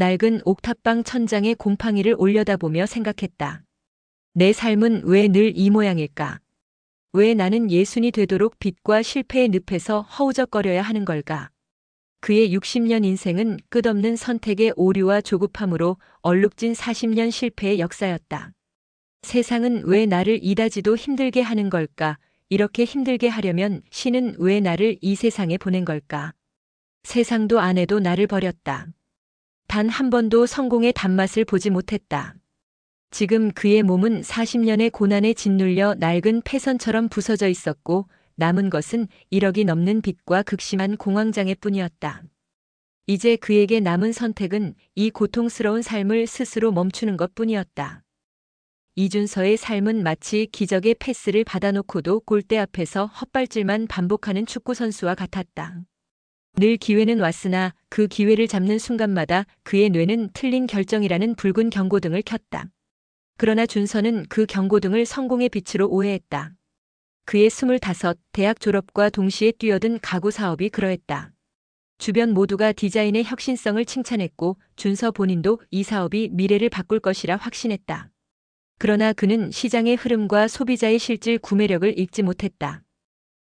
낡은 옥탑방 천장에 곰팡이를 올려다보며 생각했다. 내 삶은 왜 늘 이 모양일까? 왜 나는 예순이 되도록 빛과 실패의 늪에서 허우적거려야 하는 걸까? 그의 60년 인생은 끝없는 선택의 오류와 조급함으로 얼룩진 40년 실패의 역사였다. 세상은 왜 나를 이다지도 힘들게 하는 걸까? 이렇게 힘들게 하려면 신은 왜 나를 이 세상에 보낸 걸까? 세상도 안 해도 나를 버렸다. 단 한 번도 성공의 단맛을 보지 못했다. 지금 그의 몸은 40년의 고난에 짓눌려 낡은 폐선처럼 부서져 있었고 남은 것은 1억이 넘는 빚과 극심한 공황장애 뿐이었다. 이제 그에게 남은 선택은 이 고통스러운 삶을 스스로 멈추는 것 뿐이었다. 이준서의 삶은 마치 기적의 패스를 받아놓고도 골대 앞에서 헛발질만 반복하는 축구선수와 같았다. 늘 기회는 왔으나 그 기회를 잡는 순간마다 그의 뇌는 틀린 결정이라는 붉은 경고등을 켰다. 그러나 준서는 그 경고등을 성공의 빛으로 오해했다. 그의 25 대학 졸업과 동시에 뛰어든 가구 사업이 그러했다. 주변 모두가 디자인의 혁신성을 칭찬했고 준서 본인도 이 사업이 미래를 바꿀 것이라 확신했다. 그러나 그는 시장의 흐름과 소비자의 실질 구매력을 읽지 못했다.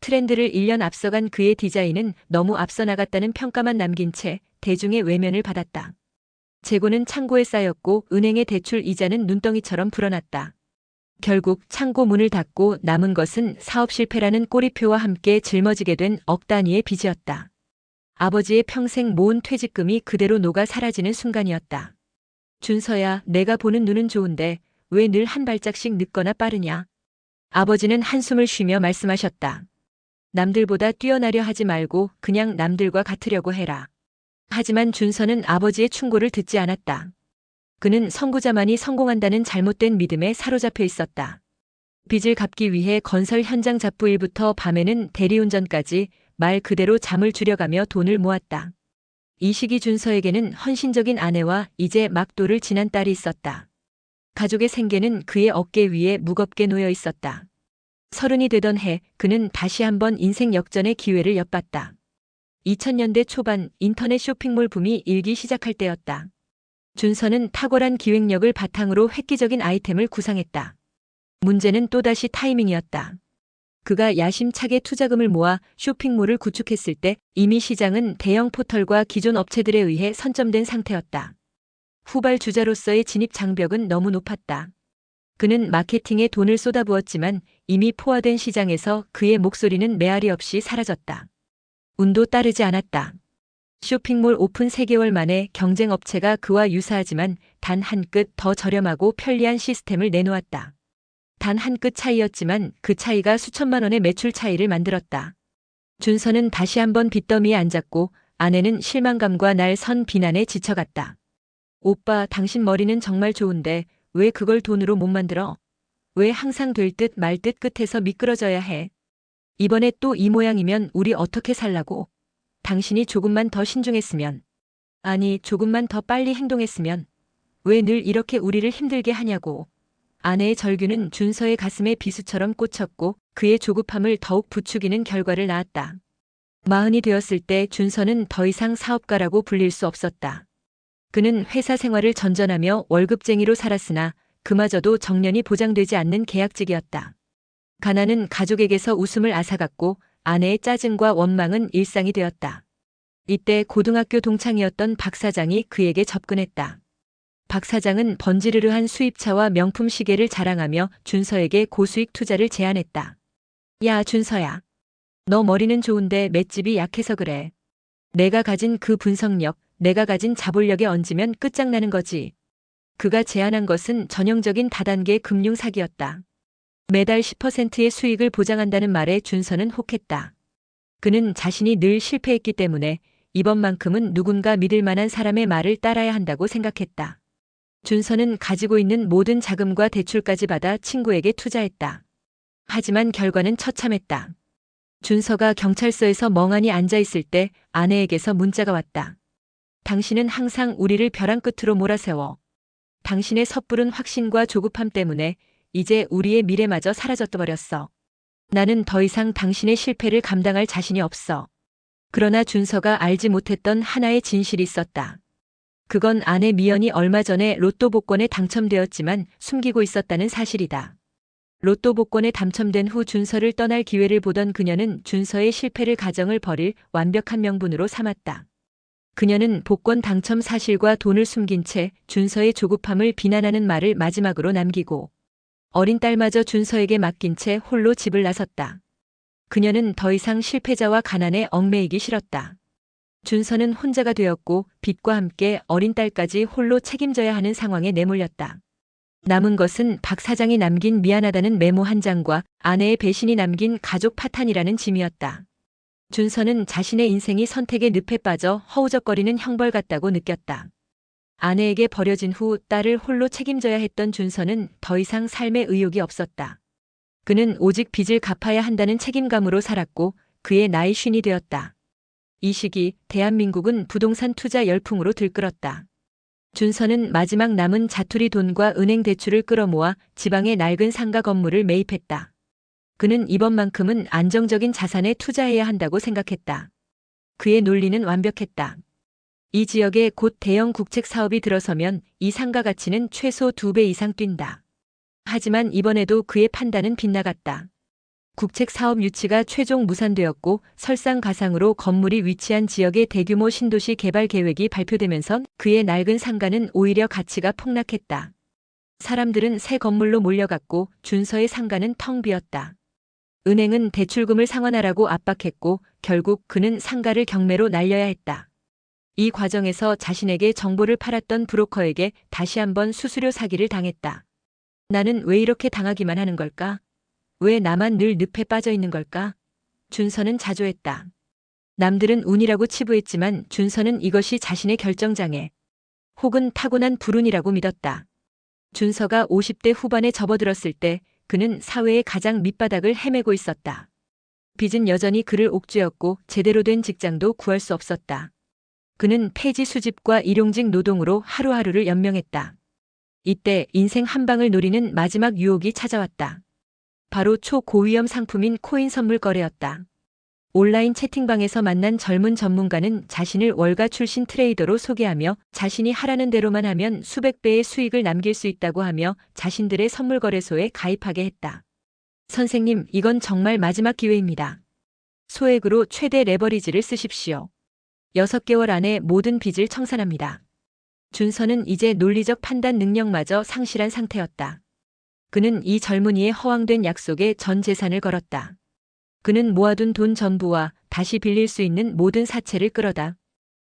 트렌드를 1년 앞서간 그의 디자인은 너무 앞서 나갔다는 평가만 남긴 채 대중의 외면을 받았다. 재고는 창고에 쌓였고 은행의 대출 이자는 눈덩이처럼 불어났다. 결국 창고 문을 닫고 남은 것은 사업 실패라는 꼬리표와 함께 짊어지게 된 억 단위의 빚이었다. 아버지의 평생 모은 퇴직금이 그대로 녹아 사라지는 순간이었다. 준서야, 내가 보는 눈은 좋은데 왜 늘 한 발짝씩 늦거나 빠르냐? 아버지는 한숨을 쉬며 말씀하셨다. 남들보다 뛰어나려 하지 말고 그냥 남들과 같으려고 해라. 하지만 준서는 아버지의 충고를 듣지 않았다. 그는 선구자만이 성공한다는 잘못된 믿음에 사로잡혀 있었다. 빚을 갚기 위해 건설 현장 잡부 일부터 밤에는 대리운전까지 말 그대로 잠을 줄여가며 돈을 모았다. 이 시기 준서에게는 헌신적인 아내와 이제 막도를 지난 딸이 있었다. 가족의 생계는 그의 어깨 위에 무겁게 놓여 있었다. 서른이 되던 해 그는 다시 한번 인생 역전의 기회를 엿봤다. 2000년대 초반 인터넷 쇼핑몰 붐이 일기 시작할 때였다. 준서는 탁월한 기획력을 바탕으로 획기적인 아이템을 구상했다. 문제는 또다시 타이밍이었다. 그가 야심차게 투자금을 모아 쇼핑몰을 구축했을 때 이미 시장은 대형 포털과 기존 업체들에 의해 선점된 상태였다. 후발 주자로서의 진입 장벽은 너무 높았다. 그는 마케팅에 돈을 쏟아부었지만 이미 포화된 시장에서 그의 목소리는 메아리 없이 사라졌다. 운도 따르지 않았다. 쇼핑몰 오픈 3개월 만에 경쟁 업체가 그와 유사하지만 단 한 끗 더 저렴하고 편리한 시스템을 내놓았다. 단 한 끗 차이였지만 그 차이가 수천만 원의 매출 차이를 만들었다. 준서는 다시 한번 빚더미에 앉았고 아내는 실망감과 날 선 비난에 지쳐갔다. 오빠, 당신 머리는 정말 좋은데 왜 그걸 돈으로 못 만들어? 왜 항상 될 듯 말 듯 끝에서 미끄러져야 해? 이번에 또 이 모양이면 우리 어떻게 살라고? 당신이 조금만 더 신중했으면. 아니, 조금만 더 빨리 행동했으면. 왜 늘 이렇게 우리를 힘들게 하냐고. 아내의 절규는 준서의 가슴에 비수처럼 꽂혔고 그의 조급함을 더욱 부추기는 결과를 낳았다. 마흔이 되었을 때 준서는 더 이상 사업가라고 불릴 수 없었다. 그는 회사 생활을 전전하며 월급쟁이로 살았으나 그마저도 정년이 보장되지 않는 계약직이었다. 가난은 가족에게서 웃음을 앗아갔고 아내의 짜증과 원망은 일상이 되었다. 이때 고등학교 동창이었던 박 사장이 그에게 접근했다. 박 사장은 번지르르한 수입차와 명품 시계를 자랑하며 준서에게 고수익 투자를 제안했다. 야, 준서야. 너 머리는 좋은데 맷집이 약해서 그래. 내가 가진 그 분석력, 내가 가진 자본력에 얹으면 끝장나는 거지. 그가 제안한 것은 전형적인 다단계 금융 사기였다. 매달 10%의 수익을 보장한다는 말에 준서는 혹했다. 그는 자신이 늘 실패했기 때문에 이번만큼은 누군가 믿을 만한 사람의 말을 따라야 한다고 생각했다. 준서는 가지고 있는 모든 자금과 대출까지 받아 친구에게 투자했다. 하지만 결과는 처참했다. 준서가 경찰서에서 멍하니 앉아 있을 때 아내에게서 문자가 왔다. 당신은 항상 우리를 벼랑 끝으로 몰아세워. 당신의 섣부른 확신과 조급함 때문에 이제 우리의 미래마저 사라졌다 버렸어. 나는 더 이상 당신의 실패를 감당할 자신이 없어. 그러나 준서가 알지 못했던 하나의 진실이 있었다. 그건 아내 미연이 얼마 전에 로또 복권에 당첨되었지만 숨기고 있었다는 사실이다. 로또 복권에 당첨된 후 준서를 떠날 기회를 보던 그녀는 준서의 실패를 가정을 버릴 완벽한 명분으로 삼았다. 그녀는 복권 당첨 사실과 돈을 숨긴 채 준서의 조급함을 비난하는 말을 마지막으로 남기고 어린 딸마저 준서에게 맡긴 채 홀로 집을 나섰다. 그녀는 더 이상 실패자와 가난에 얽매이기 싫었다. 준서는 혼자가 되었고 빚과 함께 어린 딸까지 홀로 책임져야 하는 상황에 내몰렸다. 남은 것은 박 사장이 남긴 미안하다는 메모 한 장과 아내의 배신이 남긴 가족 파탄이라는 짐이었다. 준서는 자신의 인생이 선택의 늪에 빠져 허우적거리는 형벌 같다고 느꼈다. 아내에게 버려진 후 딸을 홀로 책임져야 했던 준서는 더 이상 삶의 의욕이 없었다. 그는 오직 빚을 갚아야 한다는 책임감으로 살았고 그의 나이 쉰이 되었다. 이 시기 대한민국은 부동산 투자 열풍으로 들끓었다. 준서는 마지막 남은 자투리 돈과 은행 대출을 끌어모아 지방의 낡은 상가 건물을 매입했다. 그는 이번만큼은 안정적인 자산에 투자해야 한다고 생각했다. 그의 논리는 완벽했다. 이 지역에 곧 대형 국책 사업이 들어서면 이 상가 가치는 최소 2배 이상 뛴다. 하지만 이번에도 그의 판단은 빗나갔다. 국책 사업 유치가 최종 무산되었고 설상가상으로 건물이 위치한 지역의 대규모 신도시 개발 계획이 발표되면서 그의 낡은 상가는 오히려 가치가 폭락했다. 사람들은 새 건물로 몰려갔고 준서의 상가는 텅 비었다. 은행은 대출금을 상환하라고 압박했고 결국 그는 상가를 경매로 날려야 했다. 이 과정에서 자신에게 정보를 팔았던 브로커에게 다시 한번 수수료 사기를 당했다. 나는 왜 이렇게 당하기만 하는 걸까? 왜 나만 늘 늪에 빠져 있는 걸까? 준서는 자조했다. 남들은 운이라고 치부했지만 준서는 이것이 자신의 결정장애 혹은 타고난 불운이라고 믿었다. 준서가 50대 후반에 접어들었을 때 그는 사회의 가장 밑바닥을 헤매고 있었다. 빚은 여전히 그를 옥죄었고 제대로 된 직장도 구할 수 없었다. 그는 폐지 수집과 일용직 노동으로 하루하루를 연명했다. 이때 인생 한 방을 노리는 마지막 유혹이 찾아왔다. 바로 초고위험 상품인 코인 선물 거래였다. 온라인 채팅방에서 만난 젊은 전문가는 자신을 월가 출신 트레이더로 소개하며 자신이 하라는 대로만 하면 수백 배의 수익을 남길 수 있다고 하며 자신들의 선물 거래소에 가입하게 했다. 선생님, 이건 정말 마지막 기회입니다. 소액으로 최대 레버리지를 쓰십시오. 6개월 안에 모든 빚을 청산합니다. 준서는 이제 논리적 판단 능력마저 상실한 상태였다. 그는 이 젊은이의 허황된 약속에 전 재산을 걸었다. 그는 모아둔 돈 전부와 다시 빌릴 수 있는 모든 사채를 끌어다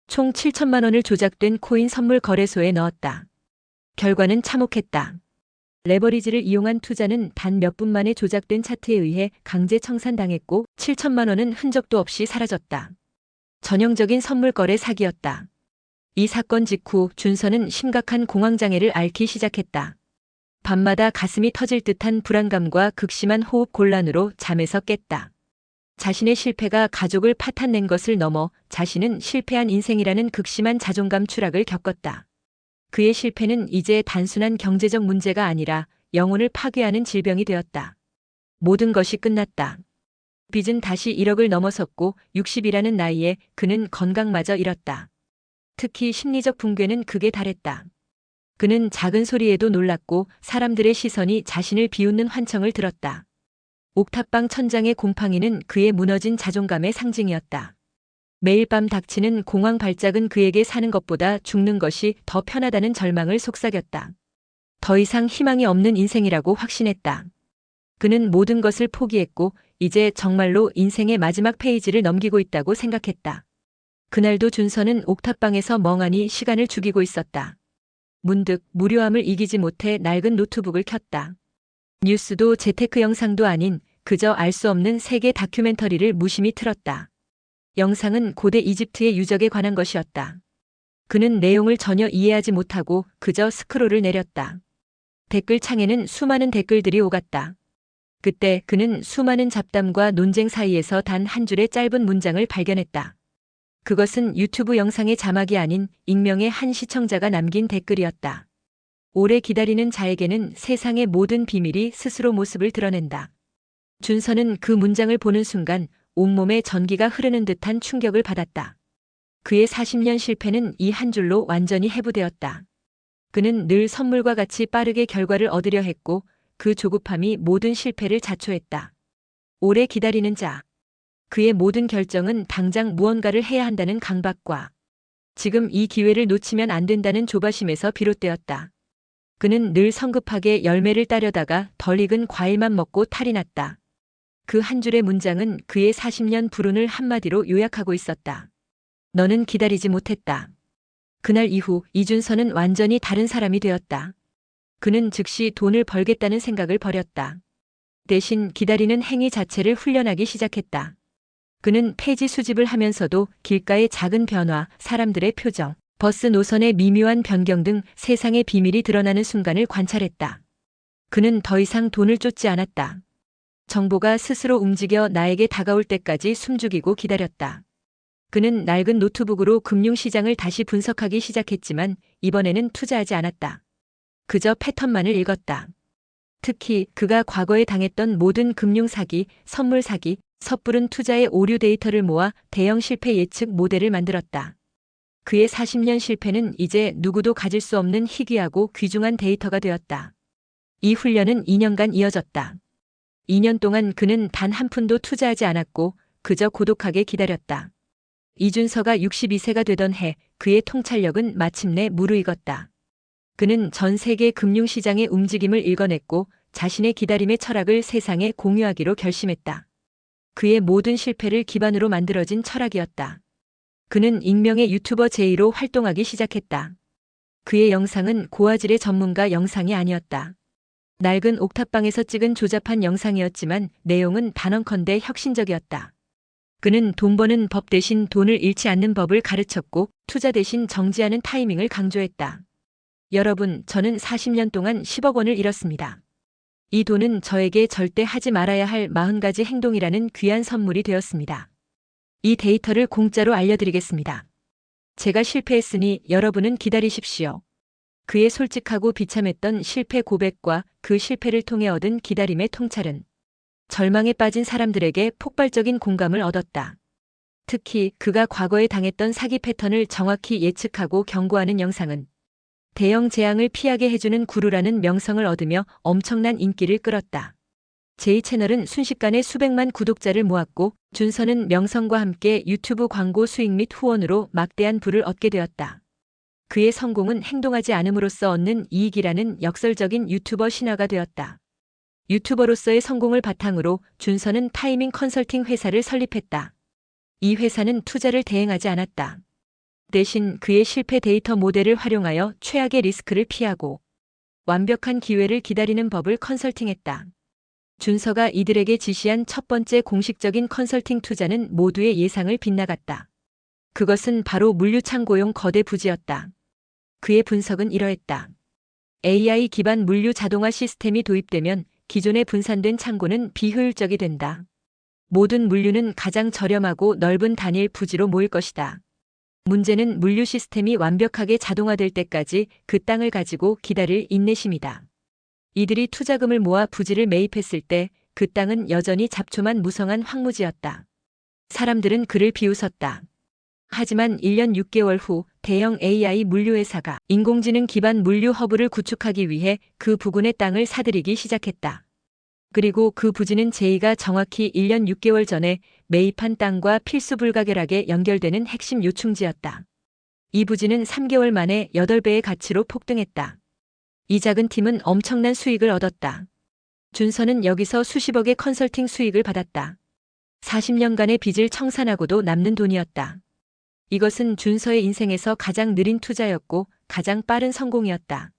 총 7천만 원을 조작된 코인 선물 거래소에 넣었다. 결과는 참혹했다. 레버리지를 이용한 투자는 단 몇 분 만에 조작된 차트에 의해 강제 청산당했고 7천만 원은 흔적도 없이 사라졌다. 전형적인 선물 거래 사기였다. 이 사건 직후 준서는 심각한 공황장애를 앓기 시작했다. 밤마다 가슴이 터질 듯한 불안감과 극심한 호흡 곤란으로 잠에서 깼다. 자신의 실패가 가족을 파탄낸 것을 넘어 자신은 실패한 인생이라는 극심한 자존감 추락을 겪었다. 그의 실패는 이제 단순한 경제적 문제가 아니라 영혼을 파괴하는 질병이 되었다. 모든 것이 끝났다. 빚은 다시 1억을 넘어섰고 60이라는 나이에 그는 건강마저 잃었다. 특히 심리적 붕괴는 극에 달했다. 그는 작은 소리에도 놀랐고 사람들의 시선이 자신을 비웃는 환청을 들었다. 옥탑방 천장의 곰팡이는 그의 무너진 자존감의 상징이었다. 매일 밤 닥치는 공황 발작은 그에게 사는 것보다 죽는 것이 더 편하다는 절망을 속삭였다. 더 이상 희망이 없는 인생이라고 확신했다. 그는 모든 것을 포기했고 이제 정말로 인생의 마지막 페이지를 넘기고 있다고 생각했다. 그날도 준서는 옥탑방에서 멍하니 시간을 죽이고 있었다. 문득 무료함을 이기지 못해 낡은 노트북을 켰다. 뉴스도 재테크 영상도 아닌 그저 알 수 없는 세계 다큐멘터리를 무심히 틀었다. 영상은 고대 이집트의 유적에 관한 것이었다. 그는 내용을 전혀 이해하지 못하고 그저 스크롤을 내렸다. 댓글창에는 수많은 댓글들이 오갔다. 그때 그는 수많은 잡담과 논쟁 사이에서 단 한 줄의 짧은 문장을 발견했다. 그것은 유튜브 영상의 자막이 아닌 익명의 한 시청자가 남긴 댓글이었다. 오래 기다리는 자에게는 세상의 모든 비밀이 스스로 모습을 드러낸다. 준서는 그 문장을 보는 순간 온몸에 전기가 흐르는 듯한 충격을 받았다. 그의 40년 실패는 이 한 줄로 완전히 해부되었다. 그는 늘 선물과 같이 빠르게 결과를 얻으려 했고 그 조급함이 모든 실패를 자초했다. 오래 기다리는 자. 그의 모든 결정은 당장 무언가를 해야 한다는 강박과 지금 이 기회를 놓치면 안 된다는 조바심에서 비롯되었다. 그는 늘 성급하게 열매를 따려다가 덜 익은 과일만 먹고 탈이 났다. 그 한 줄의 문장은 그의 40년 불운을 한마디로 요약하고 있었다. 너는 기다리지 못했다. 그날 이후 이준서는 완전히 다른 사람이 되었다. 그는 즉시 돈을 벌겠다는 생각을 버렸다. 대신 기다리는 행위 자체를 훈련하기 시작했다. 그는 폐지 수집을 하면서도 길가의 작은 변화, 사람들의 표정, 버스 노선의 미묘한 변경 등 세상의 비밀이 드러나는 순간을 관찰했다. 그는 더 이상 돈을 쫓지 않았다. 정보가 스스로 움직여 나에게 다가올 때까지 숨죽이고 기다렸다. 그는 낡은 노트북으로 금융시장을 다시 분석하기 시작했지만 이번에는 투자하지 않았다. 그저 패턴만을 읽었다. 특히 그가 과거에 당했던 모든 금융사기, 선물사기, 섣부른 투자의 오류 데이터를 모아 대형 실패 예측 모델을 만들었다. 그의 40년 실패는 이제 누구도 가질 수 없는 희귀하고 귀중한 데이터가 되었다. 이 훈련은 2년간 이어졌다. 2년 동안 그는 단 한 푼도 투자하지 않았고 그저 고독하게 기다렸다. 이준서가 62세가 되던 해 그의 통찰력은 마침내 무르익었다. 그는 전 세계 금융시장의 움직임을 읽어냈고 자신의 기다림의 철학을 세상에 공유하기로 결심했다. 그의 모든 실패를 기반으로 만들어진 철학이었다. 그는 익명의 유튜버 제이로 활동하기 시작했다. 그의 영상은 고화질의 전문가 영상이 아니었다. 낡은 옥탑방에서 찍은 조잡한 영상이었지만 내용은 단언컨대 혁신적이었다. 그는 돈 버는 법 대신 돈을 잃지 않는 법을 가르쳤고 투자 대신 정지하는 타이밍을 강조했다. 여러분, 저는 40년 동안 10억 원을 잃었습니다. 이 돈은 저에게 절대 하지 말아야 할 40가지 행동이라는 귀한 선물이 되었습니다. 이 데이터를 공짜로 알려드리겠습니다. 제가 실패했으니 여러분은 기다리십시오. 그의 솔직하고 비참했던 실패 고백과 그 실패를 통해 얻은 기다림의 통찰은 절망에 빠진 사람들에게 폭발적인 공감을 얻었다. 특히 그가 과거에 당했던 사기 패턴을 정확히 예측하고 경고하는 영상은 대형 재앙을 피하게 해주는 구루라는 명성을 얻으며 엄청난 인기를 끌었다. 제 채널은 순식간에 수백만 구독자를 모았고 준서는 명성과 함께 유튜브 광고 수익 및 후원으로 막대한 부를 얻게 되었다. 그의 성공은 행동하지 않음으로써 얻는 이익이라는 역설적인 유튜버 신화가 되었다. 유튜버로서의 성공을 바탕으로 준서는 타이밍 컨설팅 회사를 설립했다. 이 회사는 투자를 대행하지 않았다. 대신 그의 실패 데이터 모델을 활용하여 최악의 리스크를 피하고 완벽한 기회를 기다리는 법을 컨설팅했다. 준서가 이들에게 지시한 첫 번째 공식적인 컨설팅 투자는 모두의 예상을 빗나갔다. 그것은 바로 물류창고용 거대 부지였다. 그의 분석은 이러했다. AI 기반 물류 자동화 시스템이 도입되면 기존에 분산된 창고는 비효율적이 된다. 모든 물류는 가장 저렴하고 넓은 단일 부지로 모일 것이다. 문제는 물류 시스템이 완벽하게 자동화될 때까지 그 땅을 가지고 기다릴 인내심이다. 이들이 투자금을 모아 부지를 매입했을 때 그 땅은 여전히 잡초만 무성한 황무지였다. 사람들은 그를 비웃었다. 하지만 1년 6개월 후 대형 AI 물류회사가 인공지능 기반 물류 허브를 구축하기 위해 그 부근의 땅을 사들이기 시작했다. 그리고 그 부지는 제이가 정확히 1년 6개월 전에 매입한 땅과 필수 불가결하게 연결되는 핵심 요충지였다. 이 부지는 3개월 만에 8배의 가치로 폭등했다. 이 작은 팀은 엄청난 수익을 얻었다. 준서는 여기서 수십억의 컨설팅 수익을 받았다. 40년간의 빚을 청산하고도 남는 돈이었다. 이것은 준서의 인생에서 가장 느린 투자였고 가장 빠른 성공이었다.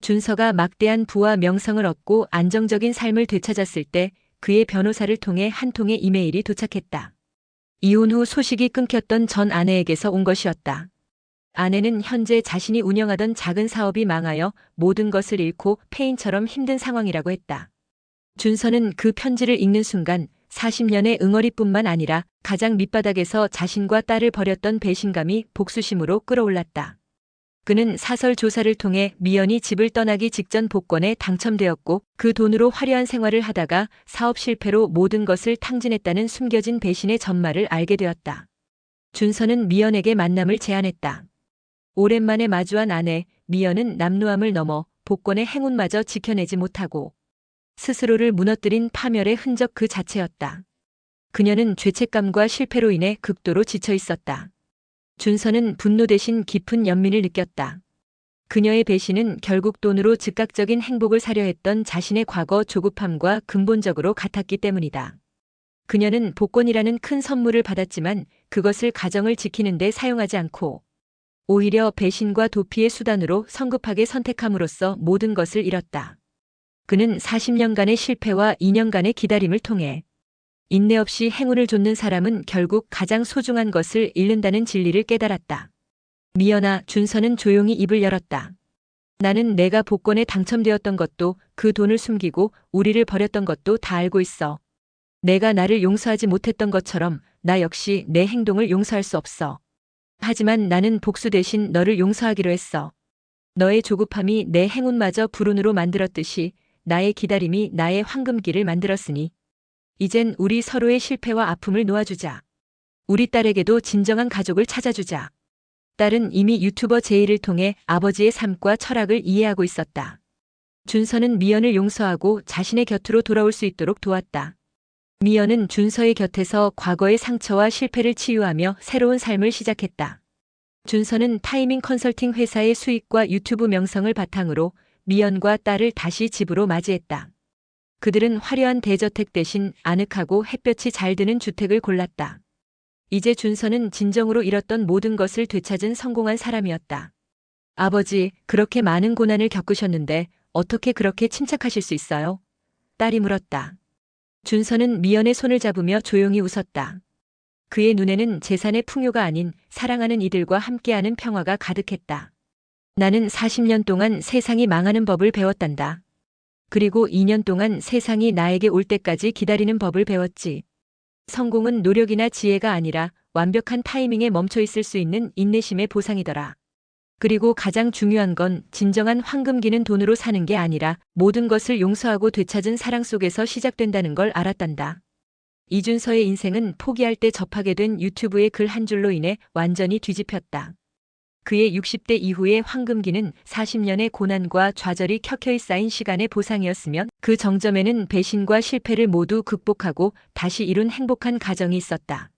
준서가 막대한 부와 명성을 얻고 안정적인 삶을 되찾았을 때 그의 변호사를 통해 한 통의 이메일이 도착했다. 이혼 후 소식이 끊겼던 전 아내에게서 온 것이었다. 아내는 현재 자신이 운영하던 작은 사업이 망하여 모든 것을 잃고 폐인처럼 힘든 상황이라고 했다. 준서는 그 편지를 읽는 순간 40년의 응어리뿐만 아니라 가장 밑바닥에서 자신과 딸을 버렸던 배신감이 복수심으로 끌어올랐다. 그는 사설 조사를 통해 미연이 집을 떠나기 직전 복권에 당첨되었고 그 돈으로 화려한 생활을 하다가 사업 실패로 모든 것을 탕진했다는 숨겨진 배신의 전말을 알게 되었다. 준서는 미연에게 만남을 제안했다. 오랜만에 마주한 아내, 미연은 남루함을 넘어 복권의 행운마저 지켜내지 못하고 스스로를 무너뜨린 파멸의 흔적 그 자체였다. 그녀는 죄책감과 실패로 인해 극도로 지쳐 있었다. 준서는 분노 대신 깊은 연민을 느꼈다. 그녀의 배신은 결국 돈으로 즉각적인 행복을 사려 했던 자신의 과거 조급함과 근본적으로 같았기 때문이다. 그녀는 복권이라는 큰 선물을 받았지만 그것을 가정을 지키는 데 사용하지 않고 오히려 배신과 도피의 수단으로 성급하게 선택함으로써 모든 것을 잃었다. 그는 40년간의 실패와 2년간의 기다림을 통해 인내 없이 행운을 좇는 사람은 결국 가장 소중한 것을 잃는다는 진리를 깨달았다. 미연아, 준서는 조용히 입을 열었다. 나는 내가 복권에 당첨되었던 것도 그 돈을 숨기고 우리를 버렸던 것도 다 알고 있어. 내가 나를 용서하지 못했던 것처럼 나 역시 내 행동을 용서할 수 없어. 하지만 나는 복수 대신 너를 용서하기로 했어. 너의 조급함이 내 행운마저 불운으로 만들었듯이 나의 기다림이 나의 황금기를 만들었으니 이젠 우리 서로의 실패와 아픔을 놓아주자. 우리 딸에게도 진정한 가족을 찾아주자. 딸은 이미 유튜버 제이를 통해 아버지의 삶과 철학을 이해하고 있었다. 준서는 미연을 용서하고 자신의 곁으로 돌아올 수 있도록 도왔다. 미연은 준서의 곁에서 과거의 상처와 실패를 치유하며 새로운 삶을 시작했다. 준서는 타이밍 컨설팅 회사의 수익과 유튜브 명성을 바탕으로 미연과 딸을 다시 집으로 맞이했다. 그들은 화려한 대저택 대신 아늑하고 햇볕이 잘 드는 주택을 골랐다. 이제 준서는 진정으로 잃었던 모든 것을 되찾은 성공한 사람이었다. 아버지, 그렇게 많은 고난을 겪으셨는데 어떻게 그렇게 침착하실 수 있어요? 딸이 물었다. 준서는 미연의 손을 잡으며 조용히 웃었다. 그의 눈에는 재산의 풍요가 아닌 사랑하는 이들과 함께하는 평화가 가득했다. 나는 40년 동안 세상이 망하는 법을 배웠단다. 그리고 2년 동안 세상이 나에게 올 때까지 기다리는 법을 배웠지. 성공은 노력이나 지혜가 아니라 완벽한 타이밍에 멈춰 있을 수 있는 인내심의 보상이더라. 그리고 가장 중요한 건 진정한 황금기는 돈으로 사는 게 아니라 모든 것을 용서하고 되찾은 사랑 속에서 시작된다는 걸 알았단다. 이준서의 인생은 포기할 때 접하게 된 유튜브의 글 한 줄로 인해 완전히 뒤집혔다. 그의 60대 이후의 황금기는 40년의 고난과 좌절이 켜켜이 쌓인 시간의 보상이었으면 그 정점에는 배신과 실패를 모두 극복하고 다시 이룬 행복한 가정이 있었다.